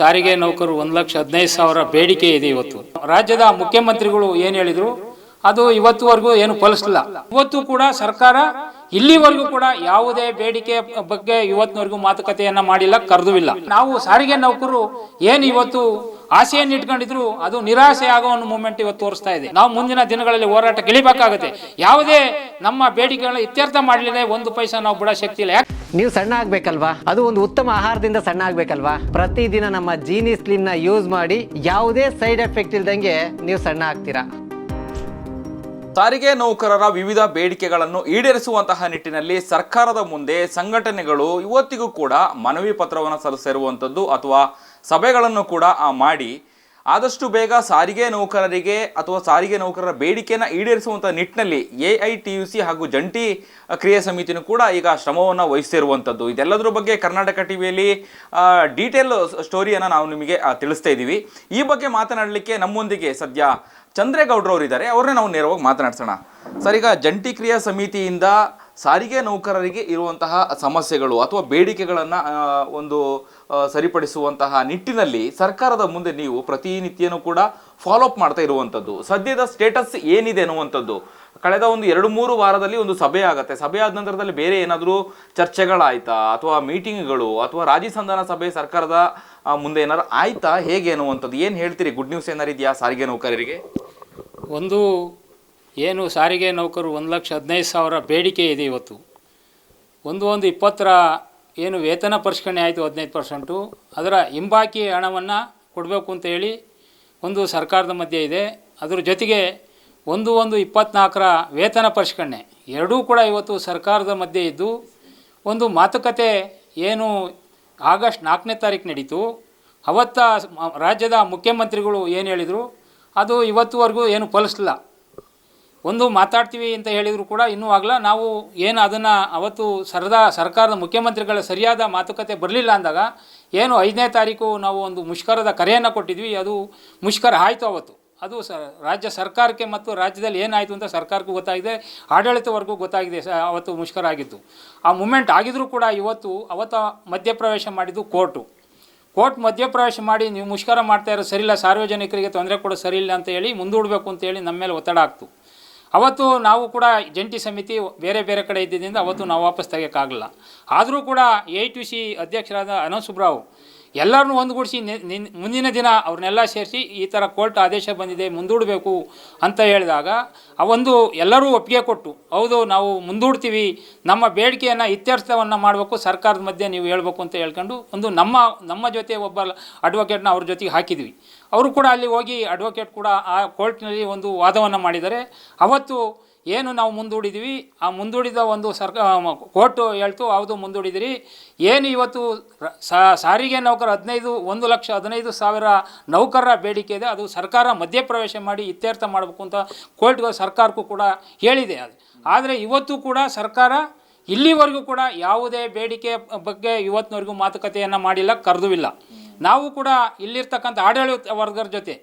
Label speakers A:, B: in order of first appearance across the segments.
A: ಸಾರಿಗೆ ನೌಕರು ಒಂದು ಲಕ್ಷ ಹದಿನೈದು ಸಾವಿರ ಬೇಡಿಕೆ ಇದೆ ಇವತ್ತು. ರಾಜ್ಯದ ಮುಖ್ಯಮಂತ್ರಿಗಳು ಏನು ಹೇಳಿದ್ರು? ಅದು ಇವತ್ತುವರೆಗೂ ಏನು ಫಲಿಸಲಿಲ್ಲ. ಇವತ್ತು ಕೂಡ ಸರ್ಕಾರ ಇಲ್ಲಿವರೆಗೂ ಕೂಡ ಯಾವುದೇ ಬೇಡಿಕೆ ಬಗ್ಗೆ ಇವತ್ತಿನವರೆಗೂ ಮಾತುಕತೆಯನ್ನ ಮಾಡಿಲ್ಲ ಕರೆದೂ ಇಲ್ಲ ನಾವು ಸಾರಿಗೆ ನೌಕರು ಏನು ಇವತ್ತು ಆಸೆಯನ್ನು ಇಟ್ಕೊಂಡಿದ್ರು, ಅದು ನಿರಾಸೆ ಆಗೋ ಒಂದು ಮೂಮೆಂಟ್ ಇವತ್ತು ತೋರಿಸ್ತಾ ಇದೆ. ನಾವು ಮುಂದಿನ ದಿನಗಳಲ್ಲಿ ಹೋರಾಟ ಗೆಳಿಬೇಕಾಗುತ್ತೆ ಯಾವುದೇ ನಮ್ಮ ಬೇಡಿಕೆಗಳನ್ನ ಇತ್ಯರ್ಥ ಮಾಡಲಿಲ್ಲ, ಒಂದು ಪೈಸಾ ನಾವು ಬಿಡೋ ಶಕ್ತಿ ಇಲ್ಲ. ಯಾಕೆ
B: ನೀವು ಸಣ್ಣ ಆಗ್ಬೇಕಲ್ವಾ? ಅದು ಒಂದು ಉತ್ತಮ ಆಹಾರದಿಂದ ಸಣ್ಣ ಆಗ್ಬೇಕಲ್ವಾ? ಪ್ರತಿದಿನ ನಮ್ಮ ಜೀನಿ ಸ್ಲಿಮ್ನ ಯೂಸ್ ಮಾಡಿ ಯಾವುದೇ ಸೈಡ್ ಎಫೆಕ್ಟ್ ಇಲ್ದಂಗೆ ನೀವು ಸಣ್ಣ ಆಗ್ತೀರಾ?
C: ಸಾರಿಗೆ ನೌಕರರ ವಿವಿಧ ಬೇಡಿಕೆಗಳನ್ನು ಈಡೇರಿಸುವಂತಹ ನಿಟ್ಟಿನಲ್ಲಿ ಸರ್ಕಾರದ ಮುಂದೆ ಸಂಘಟನೆಗಳು ಇವತ್ತಿಗೂ ಕೂಡ ಮನವಿ ಪತ್ರವನ್ನು ಸಲ್ಲಿಸಿರುವಂಥದ್ದು ಅಥವಾ ಸಭೆಗಳನ್ನು ಕೂಡ ಮಾಡಿ ಆದಷ್ಟು ಬೇಗ ಸಾರಿಗೆ ನೌಕರರಿಗೆ ಅಥವಾ ಸಾರಿಗೆ ನೌಕರರ ಬೇಡಿಕೆಯನ್ನು ಈಡೇರಿಸುವಂಥ ನಿಟ್ಟಿನಲ್ಲಿ A I T U C ಹಾಗೂ ಜಂಟಿ ಕ್ರಿಯಾ ಸಮಿತಿನೂ ಕೂಡ ಈಗ ಶ್ರಮವನ್ನು ವಹಿಸ್ತಿರುವಂಥದ್ದು ಇದೆಲ್ಲದರ ಬಗ್ಗೆ ಕರ್ನಾಟಕ ಟಿವಿಯಲ್ಲಿ ಡೀಟೇಲ್ ಸ್ಟೋರಿಯನ್ನು ನಾವು ನಿಮಗೆ ತಿಳಿಸ್ತಾ ಇದ್ದೀವಿ. ಈ ಬಗ್ಗೆ ಮಾತನಾಡಲಿಕ್ಕೆ ನಮ್ಮೊಂದಿಗೆ ಸದ್ಯ ಚಂದ್ರೇಗೌಡರವರು ಇದ್ದಾರೆ ಅವ್ರನ್ನೇ ನಾವು ನೇರವಾಗಿ ಮಾತನಾಡ್ಸೋಣ. ಸರ್, ಈಗ ಜಂಟಿ ಕ್ರಿಯಾ ಸಮಿತಿಯಿಂದ ಸಾರಿಗೆ ನೌಕರರಿಗೆ ಇರುವಂತಹ ಸಮಸ್ಯೆಗಳು ಅಥವಾ ಬೇಡಿಕೆಗಳನ್ನು ಒಂದು ಸರಿಪಡಿಸುವಂತಹ ನಿಟ್ಟಿನಲ್ಲಿ ಸರ್ಕಾರದ ಮುಂದೆ ನೀವು ಪ್ರತಿನಿತ್ಯನೂ ಕೂಡ ಫಾಲೋ ಅಪ್ ಮಾಡ್ತಾ ಇರುವಂಥದ್ದು. ಸದ್ಯದ ಸ್ಟೇಟಸ್ ಏನಿದೆ ಅನ್ನುವಂಥದ್ದು ಕಳೆದ ಒಂದು ಎರಡು ಮೂರು ವಾರದಲ್ಲಿ ಒಂದು ಸಭೆ ಆಗುತ್ತೆ. ಸಭೆ ಆದ ನಂತರದಲ್ಲಿ ಬೇರೆ ಏನಾದರೂ ಚರ್ಚೆಗಳಾಯ್ತಾ? ಅಥವಾ ಮೀಟಿಂಗ್ಗಳು ಅಥವಾ ರಾಜಿ ಸಂಧಾನ ಸಭೆ ಸರ್ಕಾರದ ಮುಂದೆ ಏನಾದ್ರು ಆಯ್ತಾ? ಹೇಗೆ ಅನ್ನುವಂಥದ್ದು ಏನು ಹೇಳ್ತೀರಿ? ಗುಡ್ ನ್ಯೂಸ್ ಏನಾರು ಇದೆಯಾ ಸಾರಿಗೆ ನೌಕರರಿಗೆ?
A: ಒಂದು ಏನು ಸಾರಿಗೆ ನೌಕರು ಒಂದು ಲಕ್ಷ ಹದಿನೈದು ಸಾವಿರ ಬೇಡಿಕೆ ಇದೆ ಇವತ್ತು. ಒಂದು ಒಂದು ಇಪ್ಪತ್ತರ ಏನು ವೇತನ ಪರಿಷ್ಕರಣೆ ಆಯಿತು ಹದಿನೈದು ಪರ್ಸೆಂಟು. ಅದರ ಹಿಂಬಾಕಿ ಹಣವನ್ನು ಕೊಡಬೇಕು ಅಂತ ಹೇಳಿ ಒಂದು ಸರ್ಕಾರದ ಮಧ್ಯೆ ಇದೆ. ಅದರ ಜೊತೆಗೆ ಒಂದು ಒಂದು ಇಪ್ಪತ್ನಾಲ್ಕರ ವೇತನ ಪರಿಷ್ಕರಣೆ ಎರಡೂ ಕೂಡ ಇವತ್ತು ಸರ್ಕಾರದ ಮಧ್ಯೆ ಇದ್ದು, ಒಂದು ಮಾತುಕತೆ ಏನು ಆಗಸ್ಟ್ ನಾಲ್ಕನೇ ತಾರೀಕು ನಡೀತು. ಅವತ್ತ ರಾಜ್ಯದ ಮುಖ್ಯಮಂತ್ರಿಗಳು ಏನು ಹೇಳಿದರು, ಅದು ಇವತ್ತುವರೆಗೂ ಏನು ಫಲಿಸಲಿಲ್ಲ. ಒಂದು ಮಾತಾಡ್ತೀವಿ ಅಂತ ಹೇಳಿದರೂ ಕೂಡ ಇನ್ನೂ ಆಗಲ್ಲ ನಾವು ಏನು ಅದನ್ನು ಅವತ್ತು ಸರ್ದಾ ಸರ್ಕಾರದ ಮುಖ್ಯಮಂತ್ರಿಗಳ ಸರಿಯಾದ ಮಾತುಕತೆ ಬರಲಿಲ್ಲ ಅಂದಾಗ ಏನು ಐದನೇ ತಾರೀಕು ನಾವು ಒಂದು ಮುಷ್ಕರದ ಕರೆಯನ್ನು ಕೊಟ್ಟಿದ್ವಿ, ಅದು ಮುಷ್ಕರ ಆಯಿತು ಅವತ್ತು. ಅದು ಸ ರಾಜ್ಯ ಸರ್ಕಾರಕ್ಕೆ ಮತ್ತು ರಾಜ್ಯದಲ್ಲಿ ಏನಾಯಿತು ಅಂತ ಸರ್ಕಾರಕ್ಕೂ ಗೊತ್ತಾಗಿದೆ, ಆಡಳಿತವರೆಗೂ ಗೊತ್ತಾಗಿದೆ ಸ ಅವತ್ತು ಮುಷ್ಕರ ಆಗಿತ್ತು ಆ ಮೂಮೆಂಟ್ ಆಗಿದ್ರೂ ಕೂಡ ಇವತ್ತು ಅವತ್ತು ಮಧ್ಯಪ್ರವೇಶ ಮಾಡಿದ್ದು ಕೋರ್ಟು. ಕೋರ್ಟ್ ಮಧ್ಯಪ್ರವೇಶ ಮಾಡಿ ನೀವು ಮುಷ್ಕರ ಮಾಡ್ತಾ ಇರೋ ಸರಿಯಿಲ್ಲ, ಸಾರ್ವಜನಿಕರಿಗೆ ತೊಂದರೆ ಕೊಡೋದು ಸರಿಯಿಲ್ಲ ಅಂತ ಹೇಳಿ ಮುಂದೂಡಬೇಕು ಅಂತೇಳಿ ನಮ್ಮ ಮೇಲೆ ಒತ್ತಡ ಆಗ್ತು ಅವತ್ತು ನಾವು ಕೂಡ ಜಂಟಿ ಸಮಿತಿ ಬೇರೆ ಬೇರೆ ಕಡೆ ಇದ್ದಿದ್ದರಿಂದ ಅವತ್ತು ನಾವು ವಾಪಸ್ ತೆಗೆಯೋಕ್ಕಾಗಲ್ಲ ಆದರೂ ಕೂಡ ಎ ಟಿ ಸಿ ಅಧ್ಯಕ್ಷರಾದ ಅನಂತ್ ಸುಬ್ರಾವ್ ಎಲ್ಲರನ್ನೂ ಒಂದುಗೂಡಿಸಿ ಮುಂದಿನ ದಿನ ಅವ್ರನ್ನೆಲ್ಲ ಸೇರಿಸಿ ಈ ಥರ ಕೋರ್ಟ್ ಆದೇಶ ಬಂದಿದೆ, ಮುಂದೂಡಬೇಕು ಅಂತ ಹೇಳಿದಾಗ ಆ ಒಂದು ಎಲ್ಲರೂ ಒಪ್ಪಿಗೆ ಕೊಟ್ಟು, ಹೌದು ನಾವು ಮುಂದೂಡ್ತೀವಿ, ನಮ್ಮ ಬೇಡಿಕೆಯನ್ನು ಇತ್ಯರ್ಥವನ್ನು ಮಾಡಬೇಕು, ಸರ್ಕಾರದ ಮಧ್ಯೆ ನೀವು ಹೇಳಬೇಕು ಅಂತ ಹೇಳ್ಕೊಂಡು ಒಂದು ನಮ್ಮ ನಮ್ಮ ಜೊತೆ ಒಬ್ಬ ಅಡ್ವೊಕೇಟ್ನ ಅವ್ರ ಜೊತೆಗೆ ಹಾಕಿದ್ವಿ. ಅವರು ಕೂಡ ಅಲ್ಲಿ ಹೋಗಿ ಅಡ್ವೊಕೇಟ್ ಕೂಡ ಆ ಕೋರ್ಟ್ನಲ್ಲಿ ಒಂದು ವಾದವನ್ನು ಮಾಡಿದರೆ ಅವತ್ತು ಏನು ನಾವು ಮುಂದೂಡಿದ್ವಿ, ಆ ಮುಂದೂಡಿದ ಒಂದು ಸರ್ಕ ಕೋರ್ಟು ಹೇಳ್ತು, ಹೌದು ಮುಂದೂಡಿದಿರಿ. ಏನು ಇವತ್ತು ಸಾರಿಗೆ ನೌಕರ ಹದಿನೈದು, ಒಂದು ಲಕ್ಷ ಹದಿನೈದು ಸಾವಿರ ನೌಕರರ ಬೇಡಿಕೆ ಇದೆ. ಅದು ಸರ್ಕಾರ ಮಧ್ಯಪ್ರವೇಶ ಮಾಡಿ ಇತ್ಯರ್ಥ ಮಾಡಬೇಕು ಅಂತ ಕೋರ್ಟ್ಗೆ ಸರ್ಕಾರಕ್ಕೂ ಕೂಡ ಹೇಳಿದೆ ಅದು. ಆದರೆ ಇವತ್ತು ಕೂಡ ಸರ್ಕಾರ ಇಲ್ಲಿವರೆಗೂ ಕೂಡ ಯಾವುದೇ ಬೇಡಿಕೆ ಬಗ್ಗೆ ಇವತ್ತಿನವರೆಗೂ ಮಾತುಕತೆಯನ್ನು ಮಾಡಿಲ್ಲ, ಕರೆದುವಿಲ್ಲ. ನಾವು ಕೂಡ ಇಲ್ಲಿರ್ತಕ್ಕಂಥ ಆಡಳಿತ ವರ್ಗದ ಜೊತೆ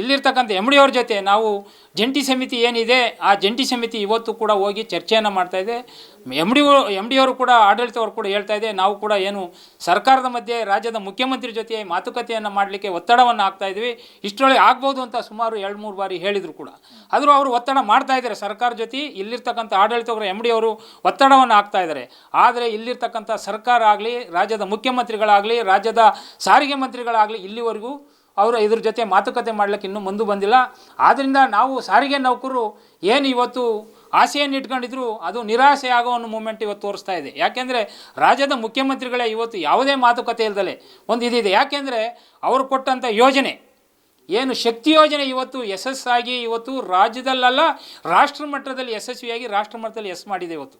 A: ಇಲ್ಲಿರ್ತಕ್ಕಂಥ ಎಂ ಡಿ ಅವ್ರ ಜೊತೆ ನಾವು ಜಂಟಿ ಸಮಿತಿ ಏನಿದೆ, ಆ ಜಂಟಿ ಸಮಿತಿ ಇವತ್ತು ಕೂಡ ಹೋಗಿ ಚರ್ಚೆಯನ್ನು ಮಾಡ್ತಾ ಇದೆ. ಎಂ ಡಿ ಎಂ ಡಿ ಅವರು ಕೂಡ ಆಡಳಿತವರು ಕೂಡ ಹೇಳ್ತಾ ಇದೆ, ನಾವು ಕೂಡ ಏನು ಸರ್ಕಾರದ ಮಧ್ಯೆ ರಾಜ್ಯದ ಮುಖ್ಯಮಂತ್ರಿ ಜೊತೆ ಮಾತುಕತೆಯನ್ನು ಮಾಡಲಿಕ್ಕೆ ಒತ್ತಡವನ್ನು ಹಾಕ್ತಾ ಇದ್ವಿ. ಇಷ್ಟರೊಳಗೆ ಆಗ್ಬೋದು ಅಂತ ಸುಮಾರು ಎರಡು, ಮೂರು ಬಾರಿ ಹೇಳಿದರು ಕೂಡ. ಆದರೂ ಅವರು ಒತ್ತಡ ಮಾಡ್ತಾ ಇದ್ದಾರೆ ಸರ್ಕಾರ ಜೊತೆ, ಇಲ್ಲಿರ್ತಕ್ಕಂಥ ಆಡಳಿತವರು ಎಂ ಡಿ ಅವರು ಒತ್ತಡವನ್ನು ಹಾಕ್ತಾ ಇದ್ದಾರೆ. ಆದರೆ ಇಲ್ಲಿರ್ತಕ್ಕಂಥ ಸರ್ಕಾರ ಆಗಲಿ, ರಾಜ್ಯದ ಮುಖ್ಯಮಂತ್ರಿಗಳಾಗಲಿ, ರಾಜ್ಯದ ಸಾರಿಗೆ ಮಂತ್ರಿಗಳಾಗಲಿ ಇಲ್ಲಿವರೆಗೂ ಅವರು ಇದ್ರ ಜೊತೆ ಮಾತುಕತೆ ಮಾಡ್ಲಿಕ್ಕೆ ಇನ್ನೂ ಮುಂದೆ ಬಂದಿಲ್ಲ. ಆದ್ದರಿಂದ ನಾವು ಸಾರಿಗೆ ನೌಕರು ಏನು ಇವತ್ತು ಆಸೆಯನ್ನು ಇಟ್ಕೊಂಡಿದ್ರು ಅದು ನಿರಾಸೆ ಆಗೋ ಒಂದು ಮೂಮೆಂಟ್ ಇವತ್ತು ತೋರಿಸ್ತಾ ಇದೆ. ಯಾಕೆಂದರೆ ರಾಜ್ಯದ ಮುಖ್ಯಮಂತ್ರಿಗಳೇ ಇವತ್ತು ಯಾವುದೇ ಮಾತುಕತೆ ಇಲ್ದಲೆ ಒಂದು ಇದಿದೆ. ಯಾಕೆಂದರೆ ಅವರು ಕೊಟ್ಟಂಥ ಯೋಜನೆ, ಏನು ಶಕ್ತಿ ಯೋಜನೆ ಇವತ್ತು ಯಶಸ್ಸಾಗಿ ಇವತ್ತು ರಾಜ್ಯದಲ್ಲಲ್ಲ, ರಾಷ್ಟ್ರ ಮಟ್ಟದಲ್ಲಿ ಯಶಸ್ವಿಯಾಗಿ ರಾಷ್ಟ್ರ ಮಟ್ಟದಲ್ಲಿ ಯಶ್ ಮಾಡಿದೆ ಇವತ್ತು.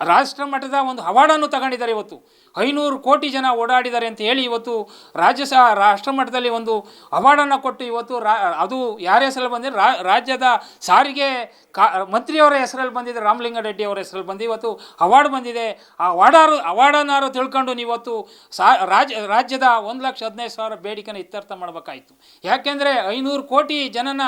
A: ರಾಷ್ಟ್ರ ಮಟ್ಟದ ಒಂದು ಅವಾರ್ಡನ್ನು ತಗೊಂಡಿದ್ದಾರೆ ಇವತ್ತು. ಐನೂರು ಕೋಟಿ ಜನ ಓಡಾಡಿದ್ದಾರೆ ಅಂತ ಹೇಳಿ ಇವತ್ತು ರಾಜ್ಯ ಸಹ ರಾಷ್ಟ್ರ ಮಟ್ಟದಲ್ಲಿ ಒಂದು ಅವಾರ್ಡನ್ನು ಕೊಟ್ಟು ಇವತ್ತು ರಾ, ಅದು ಯಾರ ಹೆಸರಲ್ಲಿ ಬಂದಿದೆ? ರಾಜ್ಯದ ಸಾರಿಗೆ ಕಾ, ಮಂತ್ರಿಯವರ ಹೆಸರಲ್ಲಿ ಬಂದಿದೆ ರಾಮಲಿಂಗಾರೆಡ್ಡಿ ಅವರ ಹೆಸರಲ್ಲಿ ಬಂದು ಇವತ್ತು ಅವಾರ್ಡ್ ಬಂದಿದೆ. ಆ ಅವಾರ್ಡಾರು, ಅವಾರ್ಡನ್ನಾರು ತಿಳ್ಕೊಂಡು ನೀವತ್ತು ಸಾ ರಾಜ್ಯ ರಾಜ್ಯದ ಒಂದು ಲಕ್ಷ ಹದಿನೈದು ಸಾವಿರ ಬೇಡಿಕೆನ ಇತ್ಯರ್ಥ ಮಾಡಬೇಕಾಯಿತು. ಯಾಕೆಂದರೆ ಐನೂರು ಕೋಟಿ ಜನನ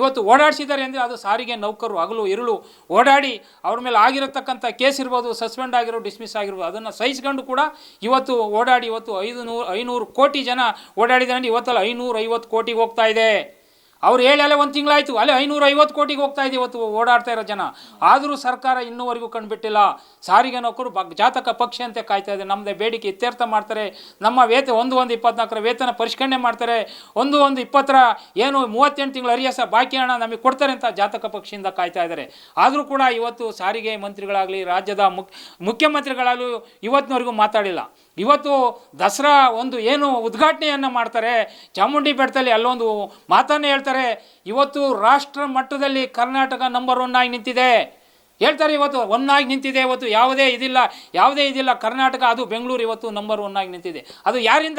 A: ಇವತ್ತು ಓಡಾಡಿಸಿದ್ದಾರೆ ಅಂದರೆ ಅದು ಸಾರಿಗೆ ನೌಕರು, ಹಗಲು, ಇರುಳು ಓಡಾಡಿ ಅವ್ರ ಮೇಲೆ ಆಗಿರತಕ್ಕಂಥ ಕೇಸ್ ಆಗಿರ್ಬೋದು ಸಸ್ಪೆಂಡ್ ಆಗಿರೋ ಡಿಸ್ಮಿಸ್ ಆಗಿರ್ಬೋದು, ಅದನ್ನು ಸಹಿಸ್ಕೊಂಡು ಕೂಡ ಇವತ್ತು ಓಡಾಡಿ, ಇವತ್ತು ಐದು ನೂರು ಐನೂರು ಕೋಟಿ ಜನ ಓಡಾಡಿದ್ರೆ ಇವತ್ತಲ್ಲ ಐನೂರು ಐವತ್ತು ಕೋಟಿಗೆ ಹೋಗ್ತಾ ಇದೆ. ಅವ್ರು ಹೇಳಿ ಅಲ್ಲೇ ಒಂದು ತಿಂಗಳಾಯಿತು. ಅಲ್ಲೇ ಐನೂರ ಐವತ್ತು ಕೋಟಿಗೆ ಹೋಗ್ತಾ ಇದೆ ಇವತ್ತು ಓಡಾಡ್ತಾ ಇರೋ ಜನ. ಆದರೂ ಸರ್ಕಾರ ಇನ್ನೂವರೆಗೂ ಕಂಡುಬಿಟ್ಟಿಲ್ಲ. ಸಾರಿಗೆ ನೌಕರು ಬ, ಜಾತಕ ಪಕ್ಷಿ ಅಂತ ಕಾಯ್ತಾ ಇದೆ ನಮ್ಮದೇ ಬೇಡಿಕೆ ಇತ್ಯರ್ಥ ಮಾಡ್ತಾರೆ. ನಮ್ಮ ವೇತ, ಒಂದು ಒಂದು ಇಪ್ಪತ್ನಾಲ್ಕರ ವೇತನ ಪರಿಷ್ಕರಣೆ ಮಾಡ್ತಾರೆ. ಒಂದು ಒಂದು ಇಪ್ಪತ್ತರ ಏನು ಮೂವತ್ತೆಂಟು ತಿಂಗಳು ಅರಿಯಸ ಬಾಕಿ ಹಣ ನಮಗೆ ಕೊಡ್ತಾರೆ ಅಂತ ಜಾತಕ ಪಕ್ಷಿಯಿಂದ ಕಾಯ್ತಾ ಇದ್ದಾರೆ. ಆದರೂ ಕೂಡ ಇವತ್ತು ಸಾರಿಗೆ ಮಂತ್ರಿಗಳಾಗಲಿ, ರಾಜ್ಯದ ಮುಖ್ಯಮಂತ್ರಿಗಳಾಗಲಿ ಇವತ್ತಿನವರೆಗೂ ಮಾತಾಡಿಲ್ಲ. ಇವತ್ತು ದಸರಾ ಒಂದು ಏನು ಉದ್ಘಾಟನೆಯನ್ನು ಮಾಡ್ತಾರೆ, ಚಾಮುಂಡಿ ಬೆಟ್ಟದಲ್ಲಿ ಅಲ್ಲೊಂದು ಮಾತನ್ನು ಹೇಳ್ತಾರೆ, ಇವತ್ತು ರಾಷ್ಟ್ರ ಮಟ್ಟದಲ್ಲಿ ಕರ್ನಾಟಕ ನಂಬರ್ ಒನ್ ಆಗಿ ನಿಂತಿದೆ. ಹೇಳ್ತಾರೆ ಇವತ್ತು ಒನ್ನಾಗಿ ನಿಂತಿದೆ, ಇವತ್ತು ಯಾವುದೇ ಇದಿಲ್ಲ ಯಾವುದೇ ಇದಿಲ್ಲ, ಕರ್ನಾಟಕ ಅದು ಬೆಂಗಳೂರು ಇವತ್ತು ನಂಬರ್ ಒನ್ ಆಗಿ ನಿಂತಿದೆ. ಅದು ಯಾರಿಂದ?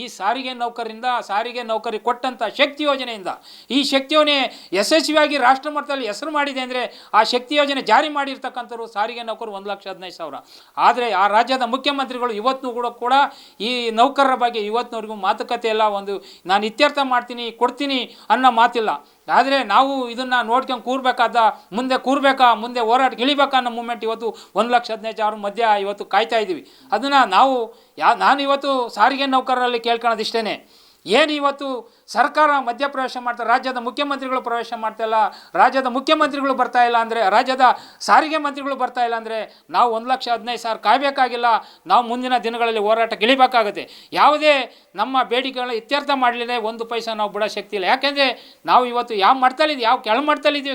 A: ಈ ಸಾರಿಗೆ ನೌಕರರಿಂದ, ಸಾರಿಗೆ ನೌಕರಿ ಕೊಟ್ಟಂಥ ಶಕ್ತಿ ಯೋಜನೆಯಿಂದ. ಈ ಶಕ್ತಿ ಯೋಜನೆ ಯಶಸ್ವಿಯಾಗಿ ರಾಷ್ಟ್ರ ಮಟ್ಟದಲ್ಲಿ ಹೆಸರು ಮಾಡಿದೆ ಅಂದರೆ ಆ ಶಕ್ತಿ ಯೋಜನೆ ಜಾರಿ ಮಾಡಿರ್ತಕ್ಕಂಥವ್ರು ಸಾರಿಗೆ ನೌಕರು ಒಂದು ಲಕ್ಷ ಹದಿನೈದು ಸಾವಿರ. ಆದರೆ ಆ ರಾಜ್ಯದ ಮುಖ್ಯಮಂತ್ರಿಗಳು ಇವತ್ತು ಕೂಡ ಕೂಡ ಈ ನೌಕರರ ಬಗ್ಗೆ ಇವತ್ತಿನವರೆಗೂ ಮಾತುಕತೆ ಎಲ್ಲ ಒಂದು ನಾನು ಇತ್ಯರ್ಥ ಮಾಡ್ತೀನಿ, ಕೊಡ್ತೀನಿ ಅನ್ನೋ ಮಾತಿಲ್ಲ. ಆದರೆ ನಾವು ಇದನ್ನು ನೋಡ್ಕೊಂಡು ಕೂರ್ಬೇಕಾದ, ಮುಂದೆ ಕೂರ್ಬೇಕಾ, ಮುಂದೆ ಹೋರಾಟಕ್ಕೆ ಇಳಿಬೇಕಾ ಅನ್ನೋ ಮೂಮೆಂಟ್ ಇವತ್ತು ಒಂದು ಲಕ್ಷ ಹದಿನೈದು ಸಾವಿರ ಮಧ್ಯ ಇವತ್ತು ಕಾಯ್ತಾ ಇದ್ದೀವಿ ಅದನ್ನು ನಾವು ಯಾ ನಾನು ಇವತ್ತು ಸಾರಿಗೆ ನೌಕರರಲ್ಲಿ ಕೇಳ್ಕೊಳ್ಳೋದು ಇಷ್ಟೇ ಏನು ಇವತ್ತು ಸರ್ಕಾರ ಮಧ್ಯಪ್ರವೇಶ ಮಾಡ್ತಾರೆ ರಾಜ್ಯದ ಮುಖ್ಯಮಂತ್ರಿಗಳು ಪ್ರವೇಶ ಮಾಡ್ತಾ ಇಲ್ಲ, ರಾಜ್ಯದ ಮುಖ್ಯಮಂತ್ರಿಗಳು ಬರ್ತಾ ಇಲ್ಲ ಅಂದರೆ, ರಾಜ್ಯದ ಸಾರಿಗೆ ಮಂತ್ರಿಗಳು ಬರ್ತಾ ಇಲ್ಲ ಅಂದರೆ ನಾವು ಒಂದು ಲಕ್ಷ ಹದಿನೈದು ಸಾವಿರ ಕಾಯಬೇಕಾಗಿಲ್ಲ, ನಾವು ಮುಂದಿನ ದಿನಗಳಲ್ಲಿ ಹೋರಾಟ ಗೆಳಿಬೇಕಾಗುತ್ತೆ. ಯಾವುದೇ ನಮ್ಮ ಬೇಡಿಕೆಗಳನ್ನ ಇತ್ಯರ್ಥ ಮಾಡಲಿದೆ ಒಂದು ಪೈಸ ನಾವು ಬಿಡೋ ಶಕ್ತಿ ಇಲ್ಲ. ಯಾಕೆಂದರೆ ನಾವು ಇವತ್ತು ಯಾವ ಮಾಡ್ತಲಿದ್ದೀವಿ ಯಾವ ಕೆಳ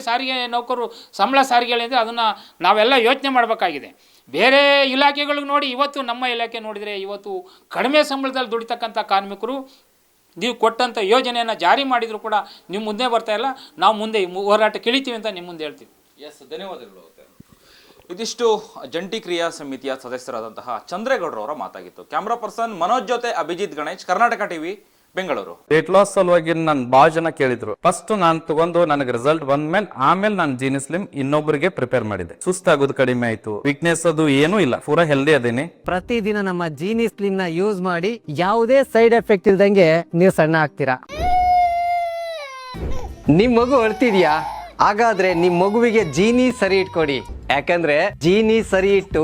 A: ಸಾರಿಗೆ ನೌಕರು ಸಂಬಳ ಸಾರಿಗೆಗಳಿಂದ ಅದನ್ನು ನಾವೆಲ್ಲ ಯೋಚನೆ ಮಾಡಬೇಕಾಗಿದೆ. ಬೇರೆ ಇಲಾಖೆಗಳಿಗೆ ನೋಡಿ, ಇವತ್ತು ನಮ್ಮ ಇಲಾಖೆ ನೋಡಿದರೆ ಇವತ್ತು ಕಡಿಮೆ ಸಂಬಳದಲ್ಲಿ ದುಡಿತಕ್ಕಂಥ ಕಾರ್ಮಿಕರು ನೀವು ಕೊಟ್ಟಂಥ ಯೋಜನೆಯನ್ನು ಜಾರಿ ಮಾಡಿದರೂ ಕೂಡ ನಿಮ್ಮ ಮುಂದೆ ಬರ್ತಾ ಇಲ್ಲ. ನಾವು ಮುಂದೆ ಹೋರಾಟ ಇಳಿತೀವಿ ಅಂತ ನಿಮ್ಮ ಮುಂದೆ ಹೇಳ್ತೀವಿ.
C: ಎಸ್ ಧನ್ಯವಾದಗಳು ಇದಿಷ್ಟು ಜಂಟಿ ಕ್ರಿಯಾ ಸಮಿತಿಯ ಸದಸ್ಯರಾದಂತಹ ಚಂದ್ರೇಗೌಡರವರ ಮಾತಾಗಿತ್ತು. ಕ್ಯಾಮ್ರಾ ಪರ್ಸನ್ ಮನೋಜ್ ಜೊತೆ Abhijith Ganesh, Karnataka TV Bengaluru.
D: Weight loss ಸಲುವಾಗಿ ನನ್ ಭಾಳ ಜನ ಕೇಳಿದ್ರು. ಫಸ್ಟ್ ನಾನು ತಗೊಂಡು ನನಗೆ ರಿಸಲ್ಟ್ ಬಂದ್ಮೇಲೆ ಆಮೇಲೆ ನಾನು ಜೀನಿ ಸ್ಲಿಮ್ ಇನ್ನೊಬ್ಬರಿಗೆ ಪ್ರಿಪೇರ್ ಮಾಡಿದೆ. ಸುಸ್ತಾಗೋದು ಕಡಿಮೆ ಆಯ್ತು. ವೀಕ್ನೆಸ್ ಅದು ಏನೂ ಇಲ್ಲ. ಪೂರಾ ಹೆಲ್ದಿ ಅದೇನೆ.
B: ಪ್ರತಿದಿನ ನಮ್ಮ ಜೀನಿ ಸ್ಲಿಮ್ನ ಯೂಸ್ ಮಾಡಿ ಯಾವುದೇ ಸೈಡ್ ಎಫೆಕ್ಟ್ ಇಲ್ದಂಗೆ ನೀವು ಸಣ್ಣ ಆಗ್ತೀರಾ? ನಿಮ್ ಮಗು ಅಳ್ತಿದ್ಯಾ? ಹಾಗಾದ್ರೆ ನಿಮ್ ಮಗುವಿಗೆ ಜೀನಿ ಸರಿ ಇಟ್ಕೊಡಿ. ಯಾಕಂದ್ರೆ ಜೀನಿ ಸರಿ ಇಟ್ಟು